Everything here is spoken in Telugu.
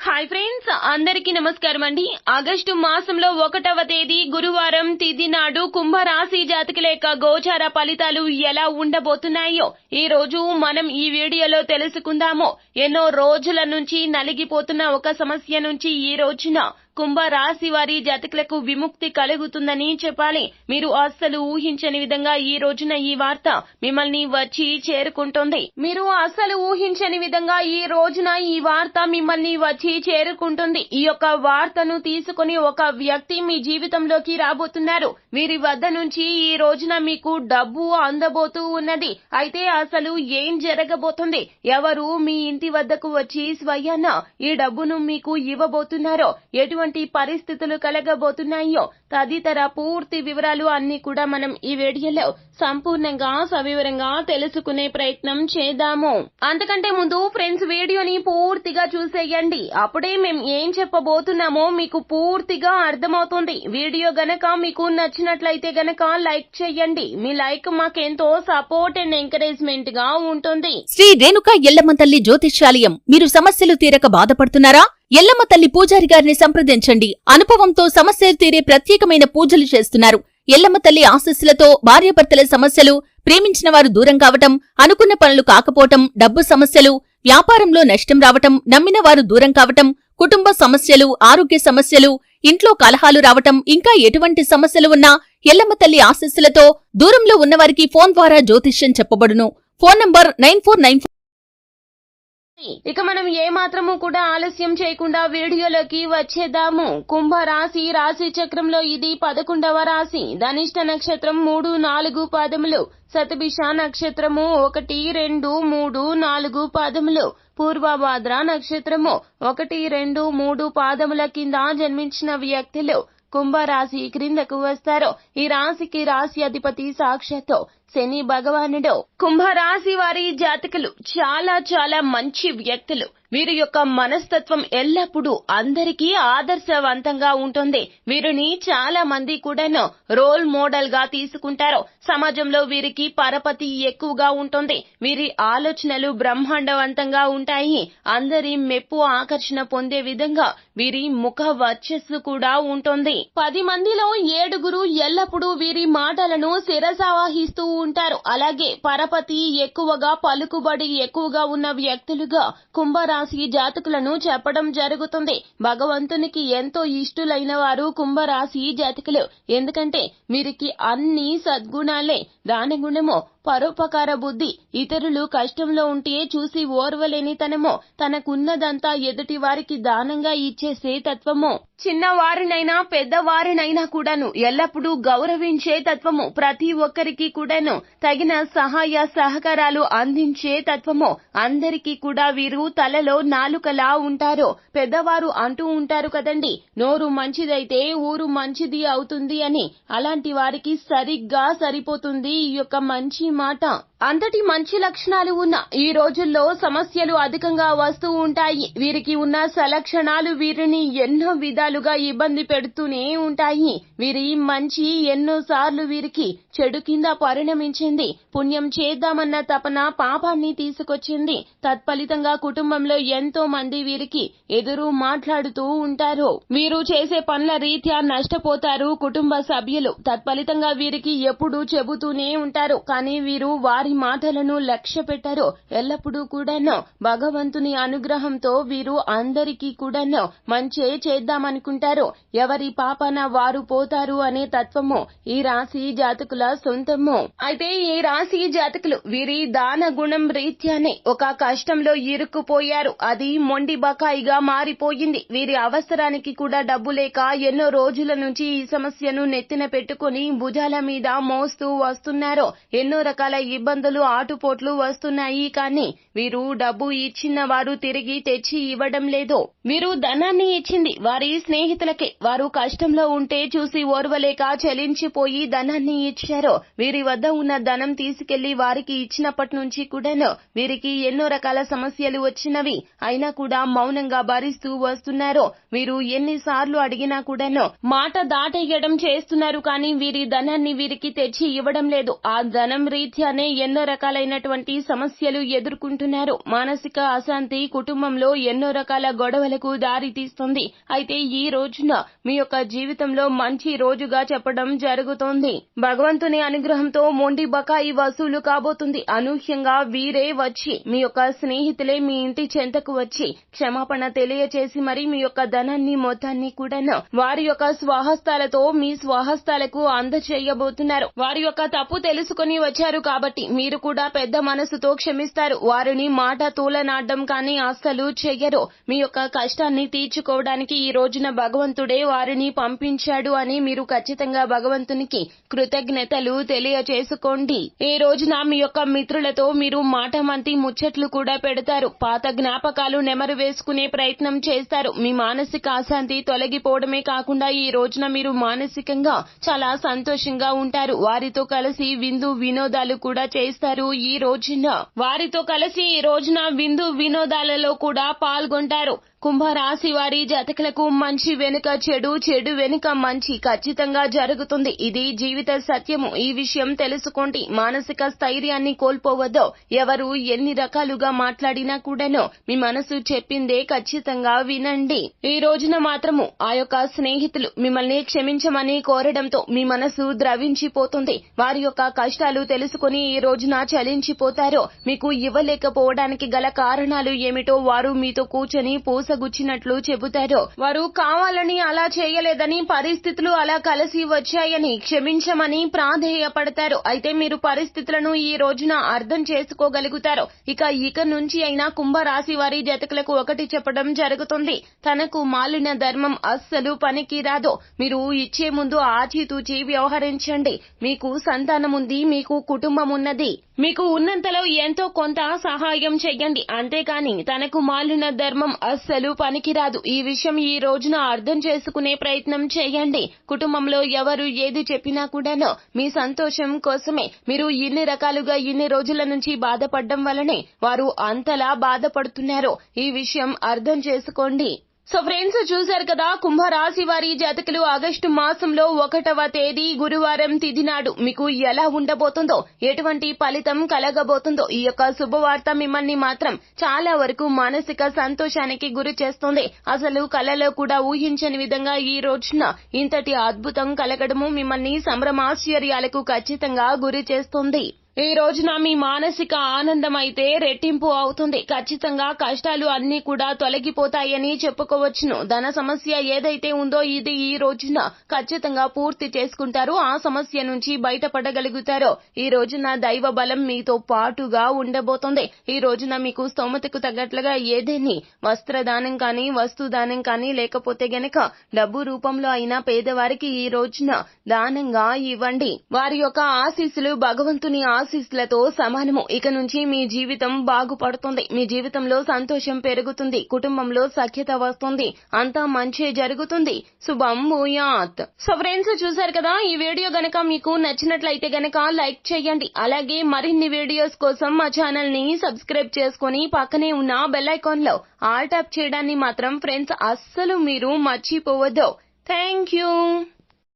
హాయ్ ఫ్రెండ్స్ అందరికీ నమస్కారం అండి. ఆగస్టు మాసంలో ఒకటవ తేదీ గురువారం తిథి నాడు కుంభరాశి జాతకుల యొక్క గోచార ఫలితాలు ఎలా ఉండబోతున్నాయో ఈ రోజు మనం ఈ వీడియోలో తెలుసుకుందాము. ఎన్నో రోజుల నుంచి నలిగిపోతున్న ఒక సమస్య నుంచి ఈ రోజున కుంభ రాశి వారి జాతకులకు విముక్తి కలుగుతుందని చెప్పాలి. మీరు అస్సలు ఊహించని విధంగా ఈ రోజున ఈ వార్త మిమ్మల్ని వచ్చి చేరుకుంటుంది. మీరు అస్సలు ఊహించని విధంగా ఈ రోజున ఈ వార్త మిమ్మల్ని వచ్చి చేరుకుంటుంది. ఈ యొక్క వార్తను తీసుకుని ఒక వ్యక్తి మీ జీవితంలోకి రాబోతున్నారు. వీరి వద్ద నుంచి ఈ రోజున మీకు డబ్బు అందబోతూ ఉన్నది. అయితే అసలు ఏం జరగబోతుంది? ఎవరు మీ ఇంటి వద్దకు వచ్చి స్వయాన ఈ డబ్బును మీకు ఇవ్వబోతున్నారో? ఎటువంటి ఎటువంటి పరిస్థితులు కలగబోతున్నాయో తదితర పూర్తి వివరాలు అన్ని కూడా మనం ఈ వీడియోలో సంపూర్ణంగా సవివరంగా తెలుసుకునే ప్రయత్నం చేద్దాము. అంతకంటే ముందు ఫ్రెండ్స్ వీడియోని పూర్తిగా చూసేయండి. అప్పుడే మేము ఏం చెప్పబోతున్నామో మీకు పూర్తిగా అర్థమవుతుంది. వీడియో గనక మీకు నచ్చినట్లయితే గనక లైక్ చేయండి. మీ లైక్ మాకెంతో సపోర్ట్ అండ్ ఎంకరేజ్మెంట్గా ఉంటుంది. శ్రీ రేణుక ఎల్లమ్మ తల్లి జ్యోతిష్యాలయం మీరు సమస్యలు తీరక బాధపడుతున్నారా? ఎల్లమ్మ తల్లి పూజారి గారిని సంప్రదించండి. అనుభవంతో సమస్యలు తీరే ప్రత్యేకమైన పూజలు చేస్తున్నారు. ఎల్లమ్మ తల్లి ఆశస్సులతో భార్యాభర్తల సమస్యలు ప్రేమించిన వారు దూరం కావటం అనుకున్న పనులు కాకపోవటం డబ్బు సమస్యలు వ్యాపారంలో నష్టం రావటం నమ్మిన వారు దూరం కావటం కుటుంబ సమస్యలు ఆరోగ్య సమస్యలు ఇంట్లో కలహాలు రావటం ఇంకా ఎటువంటి సమస్యలు ఉన్నా ఎల్లమ్మ తల్లి ఆశస్సులతో దూరంలో ఉన్నవారికి ఫోన్ ద్వారా జ్యోతిష్యం చెప్పబడును. Phone number nine four nine ఇక మనం ఏ మాత్రము కూడా ఆలస్యం చేయకుండా వీడియోలోకి వచ్చేద్దాము. కుంభ రాశి రాశి చక్రంలో ఇది పదకొండవ రాశి. ధనిష్ట నక్షత్రం మూడు నాలుగు పాదములు. సతభిష నక్షత్రము ఒకటి రెండు మూడు నాలుగు పాదములు. పూర్వభాద్ర నక్షత్రము ఒకటి రెండు మూడు పాదముల కింద జన్మించిన వ్యక్తులు కుంభరాశి క్రిందకు వస్తారు. ఈ రాశికి రాశి అధిపతి సాక్షాత్తు. శని భగవానుడు కుంభరాశి వారి జాతకులు చాలా చాలా మంచి వ్యక్తులు. వీరి యొక్క మనస్తత్వం ఎల్లప్పుడూ అందరికీ ఆదర్శవంతంగా ఉంటుంది. వీరిని చాలా మంది కూడాను రోల్ మోడల్గా తీసుకుంటారు. సమాజంలో వీరికి పరపతి ఎక్కువగా ఉంటుంది. వీరి ఆలోచనలు బ్రహ్మాండవంతంగా ఉంటాయి. అందరి మెప్పు ఆకర్షణ పొందే విధంగా వీరి ముఖ వర్చస్సు కూడా ఉంటుంది. పది మందిలో ఏడుగురు ఎల్లప్పుడూ వీరి మాటలను శిరసావహిస్తూ ఉంటారు. అలాగే పరపతి ఎక్కువగా పలుకుబడి ఎక్కువగా ఉన్న వ్యక్తులుగా కుంభరాశి జాతకులను చెప్పడం జరుగుతుంది. భగవంతునికి ఎంతో ఇష్టులైన వారు కుంభరాశి జాతకులు. ఎందుకంటే వీరికి అన్ని సద్గుణాలే. దానగుణము పరోపకార బుద్ధి. ఇతరులు కష్టంలో ఉంటే చూసి ఓర్వలేనితనమో తనకున్నదంతా ఎదుటి వారికి దానంగా ఇచ్చేసే తత్వము చిన్నవారినైనా పెద్దవారినైనా కూడాను ఎల్లప్పుడూ గౌరవించే తత్వము ప్రతి ఒక్కరికి కూడాను తగిన సహాయ సహకారాలు అందించే తత్వము అందరికీ కూడా వీరు తలలో నాలుకలా ఉంటారు. పెద్దవారు అంటూ ఉంటారు కదండి నోరు మంచిదైతే ఊరు మంచిది అవుతుంది అని. అలాంటి వారికి సరిగ్గా సరిపోతుంది ఈ యొక్క మంచి మాట అంతటి మంచి లక్షణాలు ఉన్న ఈ రోజుల్లో సమస్యలు అధికంగా వస్తూ ఉంటాయి. వీరికి ఉన్న సలక్షణాలు వీరిని ఎన్నో విధాలుగా ఇబ్బంది పెడుతూనే ఉంటాయి. వీరి మంచి ఎన్నో సార్లు వీరికి చెడు కింద పరిణమించింది. పుణ్యం చేద్దామన్న తపన పాపాన్ని తీసుకొచ్చింది. తత్ఫలితంగా కుటుంబంలో ఎంతో మంది వీరికి ఎదురు మాట్లాడుతూ ఉంటారు. వీరు చేసే పనుల రీత్యా నష్టపోతారు కుటుంబ సభ్యులు. తత్ఫలితంగా వీరికి ఎప్పుడు చెబుతూనే ఉంటారు. కానీ వీరు వారి వారి మాటలను లక్ష్య పెట్టారో ఎల్లప్పుడూ కూడాను భగవంతుని అనుగ్రహంతో వీరు అందరికీ కూడాను మంచే చేద్దామనుకుంటారు. ఎవరి పాపన వారు పోతారు అనే తత్వము ఈ రాశి జాతకుల సొంతము. అయితే ఈ రాశి జాతకులు వీరి దాన గుణం రీత్యానే ఒక కష్టంలో ఇరుక్కుపోయారు. అది మొండి బకాయిగా మారిపోయింది. వీరి అవసరానికి కూడా డబ్బు లేక ఎన్నో రోజుల నుంచి ఈ సమస్యను నెత్తిన పెట్టుకుని భుజాల మీద మోస్తూ వస్తున్నారు. ఎన్నో రకాల ఇబ్బందులు ఇబ్బందులు ఆటుపోట్లు వస్తున్నాయి కానీ వీరు డబ్బు ఇచ్చిన వారు తిరిగి తెచ్చి ఇవ్వడం లేదు. వీరు ధనాన్ని ఇచ్చింది. వారి స్నేహితులకే. వారు కష్టంలో ఉంటే చూసి ఓర్వలేక చెలించిపోయి ధనాన్ని ఇచ్చారు. వీరి వద్ద ఉన్న ధనం తీసుకెళ్ళి వారికి ఇచ్చినప్పటి నుంచి కూడాను వీరికి ఎన్నో రకాల సమస్యలు వచ్చినవి. అయినా కూడా మౌనంగా భరిస్తూ వస్తున్నారు. వీరు ఎన్నిసార్లు అడిగినా కూడాను మాట దాటేయడం చేస్తున్నారు కానీ వీరి ధనాన్ని వీరికి తెచ్చి ఇవ్వడం లేదు. ఆ ధనం రీత్యానే ఎన్నో రకాలైనటువంటి సమస్యలు ఎదుర్కొంటున్నారు. మానసిక అశాంతి కుటుంబంలో ఎన్నో రకాల గొడవలకు దారి తీస్తుంది. అయితే ఈ రోజున మీ యొక్క జీవితంలో మంచి రోజుగా చెప్పడం జరుగుతోంది. భగవంతుని అనుగ్రహంతో మొండి బకాయి వసూలు కాబోతుంది. అనూహ్యంగా వీరే వచ్చి మీ యొక్క స్నేహితులే మీ ఇంటి చెంతకు వచ్చి క్షమాపణ తెలియచేసి మరి మీ యొక్క ధనాన్ని మొత్తాన్ని కూడాను వారి యొక్క స్వాహస్తాలతో మీ స్వాహస్తాలకు అందచేయబోతున్నారు. వారి యొక్క తప్పు తెలుసుకుని వచ్చారు కాబట్టి మీరు కూడా పెద్ద మనసుతో క్షమిస్తారు. వారిని మాట తూలనాడడం కానీ అస్సలు చెయ్యరు. మీ యొక్క కష్టాన్ని తీర్చుకోవడానికి ఈ రోజున భగవంతుడే వారిని పంపించాడు అని మీరు ఖచ్చితంగా భగవంతునికి కృతజ్ఞతలు తెలియచేసుకోండి. ఈ రోజున మీ యొక్క మిత్రులతో మీరు మాట మంతి ముచ్చట్లు కూడా పెడతారు. పాత జ్ఞాపకాలు నెమరు వేసుకునే ప్రయత్నం చేస్తారు. మీ మానసిక అశాంతి తొలగిపోవడమే కాకుండా ఈ రోజున మీరు మానసికంగా చాలా సంతోషంగా ఉంటారు. వారితో కలిసి విందు వినోదాలు కూడా చేస్తారు. ఈ రోజున. వారితో కలిసి ఈ రోజున విందు వినోదాలలో కూడా పాల్గొంటారు. కుంభరాశి వారి జాతకులకు మంచి వెనుక చెడు చెడు వెనుక మంచి ఖచ్చితంగా జరుగుతుంది. ఇది జీవిత సత్యము. ఈ విషయం తెలుసుకోండి. మానసిక స్థైర్యాన్ని కోల్పోవద్దు. ఎవరు ఎన్ని రకాలుగా మాట్లాడినా కూడాను మీ మనసు చెప్పిందే ఖచ్చితంగా వినండి. ఈ రోజున మాత్రము ఆ యొక్క స్నేహితులు మిమ్మల్ని క్షమించమని కోరడంతో మీ మనసు ద్రవించిపోతుంది. వారి యొక్క కష్టాలు తెలుసుకుని ఈ రోజున చలించిపోతారు. మీకు ఇవ్వలేకపోవడానికి గల కారణాలు ఏమిటో వారు మీతో కూర్చొని మోసగుచ్చినట్లు చెబుతారు. వారు కావాలని అలా చేయలేదని పరిస్థితులు అలా కలిసి వచ్చాయని క్షమించమని ప్రాధేయపడతారు. అయితే మీరు పరిస్థితులను ఈ రోజున అర్థం చేసుకోగలుగుతారు. ఇక ఇక నుంచి అయినా కుంభరాశి వారి జతకులకు ఒకటి చెప్పడం జరుగుతుంది. తనకు మాలిన ధర్మం అస్సలు పనికి రాదు. మీరు ఇచ్చే ముందు ఆచితూచి వ్యవహరించండి. మీకు సంతానం ఉంది మీకు కుటుంబం ఉన్నది మీకు ఉన్నంతలో ఎంతో కొంత సహాయం చెయ్యండి. అంతేకాని తనకు మాలిన ధర్మం అస్సలు పనికిరాదు. ఈ విషయం ఈ రోజున అర్థం చేసుకునే ప్రయత్నం చేయండి. కుటుంబంలో ఎవరు ఏది చెప్పినా కూడాను మీ సంతోషం కోసమే. మీరు ఇన్ని రకాలుగా ఇన్ని రోజుల నుంచి బాధపడడం వల్లనే వారు అంతలా బాధపడుతున్నారు. ఈ విషయం అర్థం చేసుకోండి. సో ఫ్రెండ్స్ చూశారు కదా కుంభరాశి వారి జాతకులు ఆగస్టు మాసంలో ఒకటవ తేదీ గురువారం తిథి నాడు. మీకు ఎలా ఉండబోతుందో ఎటువంటి ఫలితం కలగబోతుందో ఈ యొక్క శుభవార్త మిమ్మల్ని మాత్రం చాలా వరకు మానసిక సంతోషానికి గురి చేస్తుంది. అసలు కలలో కూడా ఊహించని విధంగా ఈ రోజున ఇంతటి అద్భుతం కలగడము మిమ్మల్ని సంభ్రమాశ్చర్యాలకు ఖచ్చితంగా గురి చేస్తుంది. ఈ రోజున మీ మానసిక ఆనందం అయితే రెట్టింపు అవుతుంది. ఖచ్చితంగా కష్టాలు అన్ని కూడా తొలగిపోతాయని చెప్పుకోవచ్చును. ధన సమస్య ఏదైతే ఉందో ఇది ఈ రోజున ఖచ్చితంగా పూర్తి చేసుకుంటారు. ఆ సమస్య నుంచి బయటపడగలుగుతారో. ఈ రోజున దైవ బలం మీతో పాటుగా ఉండబోతోంది. ఈ రోజున మీకు స్తోమతకు తగ్గట్లుగా ఏదేని? వస్త్రదానం కానీ వస్తుదానం కానీ లేకపోతే గనక డబ్బు రూపంలో అయినా పేదవారికి ఈ రోజున దానంగా ఇవ్వండి. వారి యొక్క ఆశీస్సులు భగవంతుని ఆశీస్సులతో సమానము. ఇక నుంచి మీ జీవితం బాగుపడుతుంది. మీ జీవితంలో సంతోషం పెరుగుతుంది. కుటుంబంలో సఖ్యత వస్తుంది. అంతా మంచి జరుగుతుంది. శుభం భూయాత్. సో ఫ్రెండ్స్ చూసారు కదా? ఈ వీడియో గనక మీకు నచ్చినట్లయితే గనక లైక్ చేయండి. అలాగే మరిన్ని వీడియోస్ కోసం మా ఛానల్ని సబ్స్క్రైబ్ చేసుకుని పక్కనే ఉన్న బెల్ ఐకాన్లో ఆల్ టాప్ చేయడాన్ని మాత్రం ఫ్రెండ్స్ అస్సలు మీరు మర్చిపోవద్దు. Thank you.